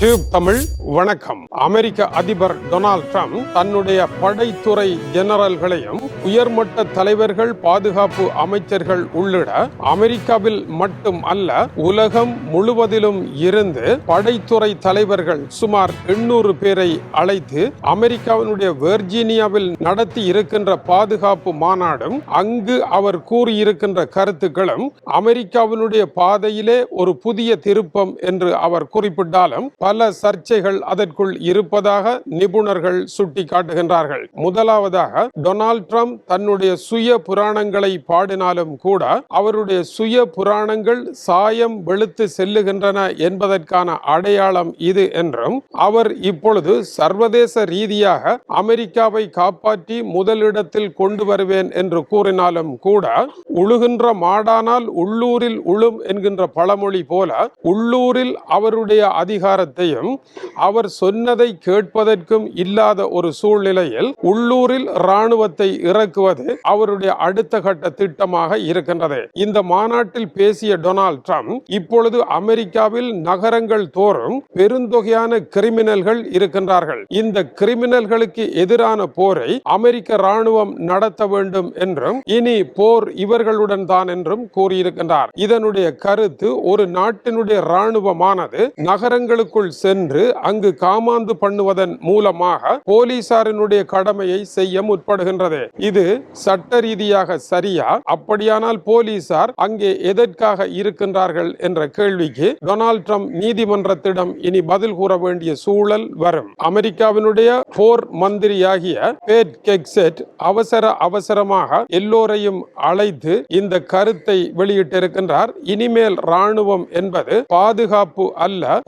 Tube Tamil வணக்கம். அமெரிக்க அதிபர் Donald Trump தன்னுடைய படைத்துறை ஜெனரல்களையும் உயர்மட்ட தலைவர்கள் பாதுகாப்பு அமைச்சர்கள் உள்ளிட அமெரிக்காவில் மட்டும் அல்ல உலகம் முழுவதிலும் இருந்து படைத்துறை தலைவர்கள் சுமார் எண்ணூறு பேரை அழைத்து அமெரிக்காவினுடைய வெர்ஜீனியாவில் நடத்தி இருக்கின்ற பாதுகாப்பு மாநாடும் அங்கு அவர் கூறியிருக்கின்ற கருத்துக்களும் அமெரிக்காவினுடைய பாதையிலே ஒரு புதிய திருப்பம் என்று அவர் குறிப்பிட்டாலும் பல சர்ச்சைகள் அதற்குள் இருப்பதாக நிபுணர்கள் சுட்டிக்காட்டுகின்றார்கள். முதலாவதாக டொனால்ட் ட்ரம்ப் தன்னுடைய சுய புராணங்களை பாடினாலும் கூட அவருடைய சுய புராணங்கள் சாயம் வெளுத்து செல்லுகின்றன என்பதற்கான அடையாளம் இது என்றும் அவர் இப்பொழுது சர்வதேச ரீதியாக அமெரிக்காவை காப்பாற்றி முதலிடத்தில் கொண்டு வருவேன் என்று கூறினாலும் கூட உழுகின்ற மாடானால் உள்ளூரில் உழும் என்கின்ற பழமொழி போல உள்ளூரில் அவருடைய அதிகாரத்தை அதிகாரத்தையும் அவர் சொன்னதை கேட்பதற்கும் இல்லாத ஒரு சூழ்நிலையில் உள்ளூரில் இராணுவத்தை இறக்குவது அவருடைய அடுத்த கட்ட திட்டமாக இருக்கின்றது. இந்த மாநாட்டில் பேசிய டொனால்ட் ட்ரம்ப் இப்பொழுது அமெரிக்காவில் நகரங்கள் தோறும் பெருந்தொகையான கிரிமினல்கள் இருக்கின்றார்கள். இந்த கிரிமினல்களுக்கு எதிரான போரை அமெரிக்க ராணுவம் நடத்த வேண்டும் என்றும் இனி போர் இவர்களுடன் தான் என்றும் கூறியிருக்கின்றார். இதனுடைய கருத்து ஒரு நாட்டினுடைய ராணுவமானது நகரங்களுக்குள் சென்று அங்கு காமாந்து பண்ணுவதன் மூலமாக போலீசாரினுடைய கடமையை செய்ய முற்படுகின்றது. இது சட்ட ரீதியாக சரியா? அப்படியானால் போலீசார் அங்கே எதற்காக இருக்கின்றார்கள் என்ற கேள்விக்கு டொனால்ட் ட்ரம்ப் நீதிமன்றத்திடம் இனி பதில் கூற வேண்டிய சூழல் வரும். அமெரிக்காவினுடைய போர் மந்திரியாகிய பேட் கெக்செட் அவசர அவசரமாக எல்லோரையும் அழைத்து இந்த கருத்தை வெளியிட்டிருக்கின்றார். இனிமேல் ராணுவம் என்பது பாதுகாப்பு அல்ல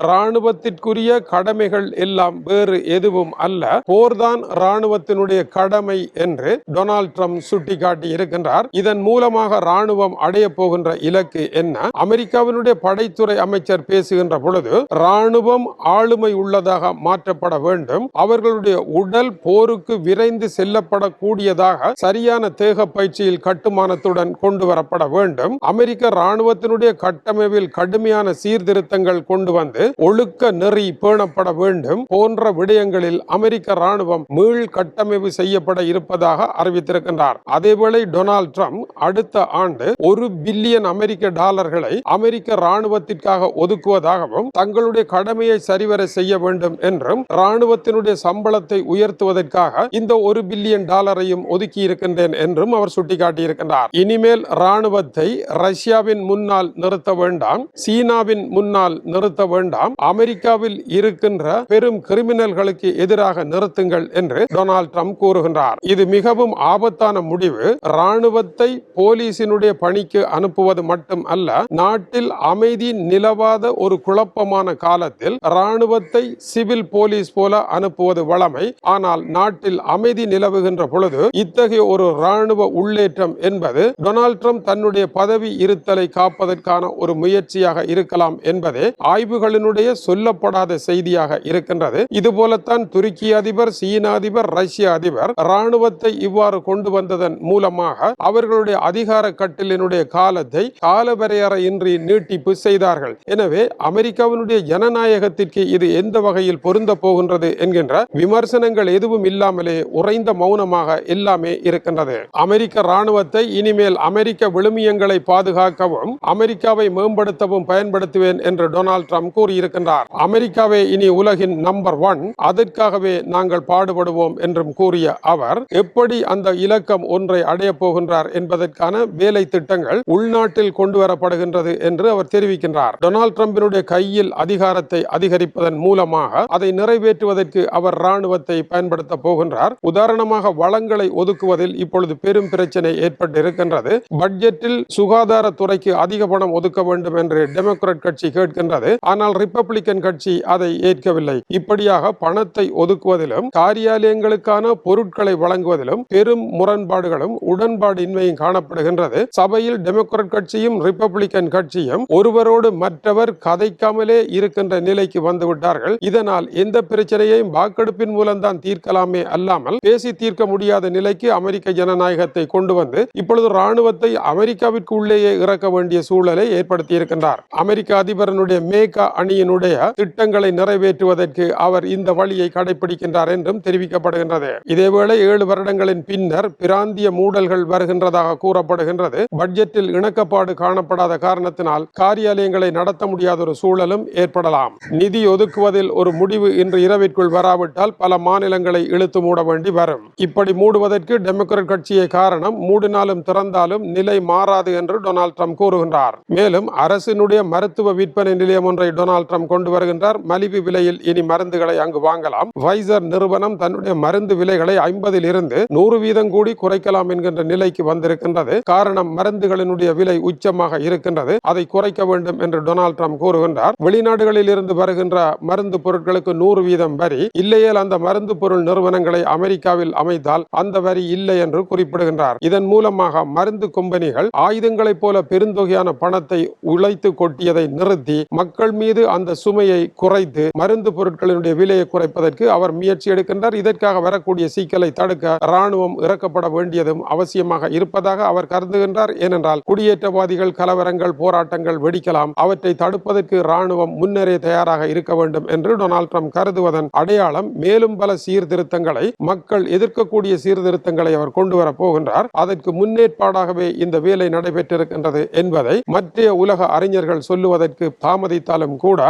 இராணுவத்திற்குரிய கடமைகள் எல்லாம் வேறு எதுவும் அல்ல. போர்தான் இராணுவத்தினுடைய கடமை என்று டொனால்ட் ட்ரம்ப் சுட்டிக்காட்டி இருக்கின்றார். இதன் மூலமாக ராணுவம் அடைய போகின்ற இலக்கு என்ன? அமெரிக்காவினுடைய படைத்துறை அமைச்சர் பேசுகின்ற பொழுது ராணுவம் ஆளுமை உள்ளதாக மாற்றப்பட வேண்டும். அவர்களுடைய உடல் போருக்கு விரைந்து செல்லப்படக்கூடியதாக சரியான தேக பயிற்சியில் கட்டுமானத்துடன் கொண்டு வரப்பட வேண்டும். அமெரிக்க ராணுவத்தினுடைய கட்டமைப்பில் கடுமையான சீர்திருத்தங்கள் கொண்டு வந்து ஒழுக்க நெறி பேணப்பட வேண்டும் போன்ற விடயங்களில் அமெரிக்க ராணுவம் மீள் கட்டமைப்பு செய்யப்பட இருப்பதாக அறிவித்திருக்கின்றார். அதேவேளை டொனால்ட் ட்ரம்ப் அடுத்த ஆண்டு ஒரு பில்லியன் அமெரிக்க டாலர்களை அமெரிக்க ராணுவத்திற்காக ஒதுக்குவதாகவும் தங்களுடைய கடமையை சரிவர செய்ய வேண்டும் என்றும் ராணுவத்தினுடைய சம்பளத்தை உயர்த்துவதற்காக இந்த ஒரு பில்லியன் டாலரையும் ஒதுக்கி இருக்கின்றேன் என்றும் அவர் சுட்டிக்காட்டியிருக்கின்றார். இனிமேல் ராணுவத்தை ரஷ்யாவின் முன்னால் நிறுத்த வேண்டாம் சீனாவின் முன்னால் நிறுத்த வேண்டாம் அமெரிக்க அமெரிக்காவில் இருக்கின்ற பெரும் கிரிமினல்களுக்கு எதிராக நிறுத்துங்கள் என்று டொனால்ட் ட்ரம்ப் கூறுகின்றார். இது மிகவும் ஆபத்தான முடிவு. ராணுவத்தை போலீசினுடைய பணிக்கு அனுப்புவது மட்டும் அல்ல நாட்டில் அமைதி நிலவாத ஒரு குழப்பமான காலத்தில் ராணுவத்தை சிவில் போலீஸ் போல அனுப்புவது வளமை. ஆனால் நாட்டில் அமைதி நிலவுகின்ற பொழுது இத்தகைய ஒரு ராணுவ உள்ளேற்றம் என்பது டொனால்ட் ட்ரம்ப் தன்னுடைய பதவி இருத்தலை காப்பதற்கான ஒரு முயற்சியாக இருக்கலாம் என்பதே ஆய்வுகளினுடைய சொல்லப்படாத செய்தியாக இருக்கின்றது. இதுபோலத்தான் துருக்கி அதிபர் சீன அதிபர் ரஷ்ய அதிபர் ராணுவத்தை இவ்வாறு கொண்டு வந்ததன் மூலமாக அவர்களுடைய அதிகார கட்டிலினுடைய காலத்தை காலவரையறையின்றி நீட்டிப்பு செய்தார்கள். எனவே அமெரிக்காவினுடைய ஜனநாயகத்திற்கு இது எந்த வகையில் பொருந்த போகின்றது என்கின்ற விமர்சனங்கள் எதுவும் இல்லாமலே உறைந்த மௌனமாக எல்லாமே இருக்கின்றது. அமெரிக்க ராணுவத்தை இனிமேல் அமெரிக்க விழுமியங்களை பாதுகாக்கவும் அமெரிக்காவை மேம்படுத்தவும் பயன்படுத்துவேன் என்று டொனால்ட் ட்ரம்ப் கூறியிருக்கின்றார். அமெரிக்காவே இனி உலகின் நம்பர் ஒன் அதற்காகவே நாங்கள் பாடுபடுவோம் என்றும் கூறிய அவர் எப்படி அந்த இலக்கம் ஒன்றை அடையப் போகின்றார் என்பதற்கான வேலை திட்டங்கள் உள்நாட்டில் கொண்டு வரப்படுகின்றது என்று அவர் தெரிவிக்கின்றார். டொனால்ட் டிரம்பினுடைய கையில் அதிகாரத்தை அதிகரிப்பதன் மூலமாக அதை நிறைவேற்றுவதற்கு அவர் ராணுவத்தை பயன்படுத்த போகின்றார். உதாரணமாக வளங்களை ஒதுக்குவதில் இப்பொழுது பெரும் பிரச்சனை ஏற்பட்டு இருக்கின்றது பட்ஜெட்டில் சுகாதாரத்துறைக்கு அதிக பணம் ஒதுக்க வேண்டும் என்று டெமோக்ராட் கட்சி கேட்கின்றது. ஆனால் ரிப்பப்ளிக்கன் கட்சி அதை ஏற்கவில்லை. இப்படியாக பணத்தை ஒதுக்குவதிலும் காரியாலயங்களுக்கான பொருட்களை வழங்குவதிலும் பெரும் முரண்பாடுகளும் உடன்பாடின்மையும் காணப்படுகின்றது. சபையில் டெமோக்ராட் கட்சியும் ரிப்பப்ளிகன் கட்சியும் ஒருவரோடு மற்றவர் கதைக்காமலே இருக்கின்ற நிலைக்கு வந்துவிட்டார்கள். இதனால் எந்த பிரச்சனையையும் வாக்கெடுப்பின் மூலம்தான் தீர்க்கலாமே அல்லாமல் பேசி தீர்க்க முடியாத நிலைக்கு அமெரிக்க ஜனநாயகத்தை கொண்டு வந்து இப்பொழுது ராணுவத்தை அமெரிக்காவிற்கு உள்ளேயே இறக்க வேண்டிய சூழலை ஏற்படுத்தி இருக்கின்றார் அமெரிக்க அதிபரனுடைய மேகா அணியினுடைய திட்டங்களை நிறைவேற்றுவதற்கு அவர் இந்த வழியை கடைபிடிக்கின்றார் என்றும் தெரிவிக்கப்படுகின்றது. இதேவேளை ஏழு வருடங்களின் பின்னர் பிராந்திய மூடல்கள் வருகின்றதாக கூறப்படுகின்றது. பட்ஜெட்டில் இணக்கப்பாடு காணப்படாத காரணத்தினால் காரியாலயங்களை நடத்த முடியாத ஒரு சூழலும் ஏற்படலாம். நிதி ஒதுக்குவதில் ஒரு முடிவு இன்று இரவிற்குள் வராவிட்டால் பல மாநிலங்களை இழுத்து மூட வேண்டி வரும். இப்படி மூடுவதற்கு டெமோக்ராட் கட்சியே காரணம் மூடினாலும் திறந்தாலும் நிலை மாறாது என்று டொனால்ட் ட்ரம்ப் கூறுகின்றார். மேலும் அரசினுடைய மருத்துவ விற்பனை நிலையம் ஒன்றை டொனால்ட் ட்ரம்ப் கொண்டு வருகின்றார். மலிவு விலையில் இனி மருந்துகளை அங்கு வாங்கலாம். வைசர் நிறுவனம் தன்னுடைய மருந்து விலைகளை ஐம்பதில் இருந்து நூறு வீதம் கூடி குறைக்கலாம் என்கின்ற நிலைக்கு வந்திருக்கின்றது. காரணம் மருந்துகளினுடைய விலை உச்சமாக இருக்கின்றது. அதை குறைக்க வேண்டும் என்று டொனால்ட் ட்ரம்ப் கூறுகின்றார். வெளிநாடுகளில் இருந்து வருகின்ற மருந்து பொருட்களுக்கு நூறு வீதம் வரி. இல்லையேல் அந்த மருந்து பொருள் நிறுவனங்களை அமெரிக்காவில் அமைத்தால் அந்த வரி இல்லை என்று குறிப்பிடுகின்றார். இதன் மூலமாக மருந்து கம்பெனிகள் ஆயுதங்களைப் போல பெருந்தொகையான பணத்தை உழைத்து கொட்டியதை நிறுத்தி மக்கள் மீது அந்த சுமையை குறைத்து மருந்து பொருட்களினுடைய விலையை குறைப்பதற்கு அவர் முயற்சி எடுக்கின்றார். இதற்காக வரக்கூடிய சீக்கலை தடுக்க ராணுவம் இறக்கப்பட வேண்டியதும் அவசியமாக இருப்பதாக அவர் கருதுகின்றார். ஏனென்றால் குடியேற்றவாதிகள் கலவரங்கள் போராட்டங்கள் வெடிக்கலாம். அவற்றை தடுப்பதற்கு ராணுவம் முன்னரே தயாராக இருக்க வேண்டும் என்று டொனால்ட் ட்ரம்ப் கருதுவதன் அடையாளம் மேலும் பல சீர்திருத்தங்களை மக்கள் எதிர்க்கக்கூடிய சீர்திருத்தங்களை அவர் கொண்டு வரப் போகின்றார். அதற்கு முன்னேற்பாடாகவே இந்த வேலை நடைபெற்றிருக்கின்றது என்பதை மற்ற உலக அறிஞர்கள் சொல்லுவதற்கு தாமதித்தாலும் கூட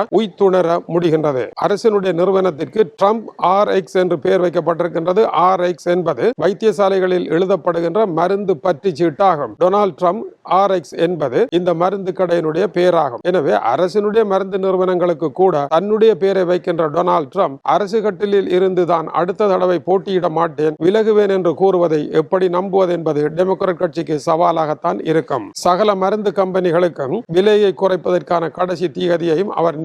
உணர முடிகின்றது. அரசினுடைய நிறுவனத்திற்கு ட்ரம்ப் ஆர் எக்ஸ் என்று பெயர் வைக்கப்பட்டிருக்கின்றது. ஆர் எக்ஸ் என்பது வைத்தியசாலைகளில் எழுதப்படுகின்ற மருந்து பற்றி சீட்டாகும் டொனால்ட் ட்ரம்ப் ஆர் எக்ஸ் என்பது இந்த மருந்து கடையினுடைய பெயராகும். எனவே அரசினுடைய மருந்து நிறுவனங்களுக்கு கூட தன்னுடைய பெயரை வைக்கின்ற டொனால்ட் ட்ரம்ப் அரசு கட்டிலில் இருந்து தான் அடுத்த தடவை போட்டியிட மாட்டேன் விலகுவேன் என்று கூறுவதை எப்படி நம்புவது என்பது டெமோக்ராட் கட்சிக்கு சவாலாகத்தான் இருக்கும். சகல மருந்து கம்பெனிகளுக்கும் விலையை குறைப்பதற்கான கடைசி தீகதியையும் அவர்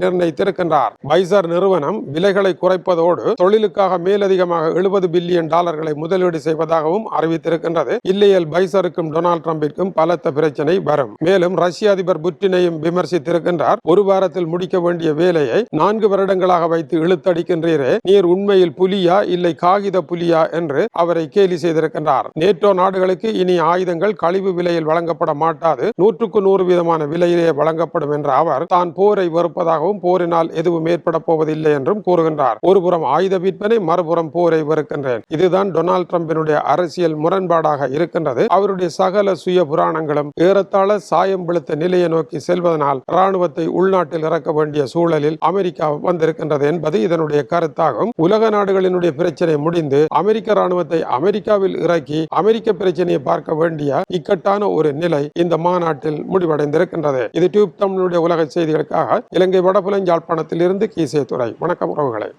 இருக்கின்றார் பைசர் நிறுவனம் விலைகளை குறைப்பதோடு தொழிலுக்காக மேலதிகமாக எழுபது பில்லியன் டாலர்களை முதலீடு செய்வதாகவும் அறிவித்திருக்கின்றது. இல்லையில் பைசருக்கும் டொனால்ட் டிரம்பிற்கும் பலத்த பிரச்சனை வரும். மேலும் ரஷ்ய அதிபர் புட்டினையும் விமர்சித்திருக்கின்றார். ஒரு வாரத்தில் முடிக்க வேண்டிய வேலையை நான்கு வருடங்களாக வைத்து இழுத்தடிக்கின்றீரே. நீர் உண்மையில் புலியா இல்லை காகித புலியா என்று அவரை கேலி செய்திருக்கின்றார். நேட்டோ நாடுகளுக்கு இனி ஆயுதங்கள் கழிவு விலையில் வழங்கப்பட மாட்டாது. நூற்றுக்கு நூறு விதமான விலையிலே வழங்கப்படும் என்ற அவர் தான் போரை வெறுப்பதாகவும் போரினால் எதுவும் ஏற்பட போவதில்லை என்றும் கூறுகின்றார். ஒருபுறம் ஆயுத விற்பனை மறுபுறம் போரை வெறுக்கின்றேன். இதுதான் டொனால்டு டிரம்பினுடைய அரசியல் முரண்பாடாக இருக்கின்றது. அவருடைய சகல சுய புராணங்களும் ஏறத்தாழ சாயம் விழுத்த நிலையை நோக்கி செல்வதனால் ராணுவத்தை உள்நாட்டில் இறக்க வேண்டிய சூழலில் அமெரிக்கா வந்திருக்கின்றது என்பது இதனுடைய கருத்தாகும். உலக நாடுகளினுடைய பிரச்சனை முடிந்து அமெரிக்க ராணுவத்தை அமெரிக்காவில் இறக்கி அமெரிக்க பிரச்சனையை பார்க்க வேண்டிய இக்கட்டான ஒரு நிலை இந்த மாநாட்டில் முடிவடைந்திருக்கின்றது. இது டியூப் தமிழுடைய உலக செய்திகளுக்காக இலங்கை வடபுலஞ்சாழ்ப்பாணத்தில் நிறுவனத்திலிருந்து கீசே துறை வணக்கம் உறவுகளை.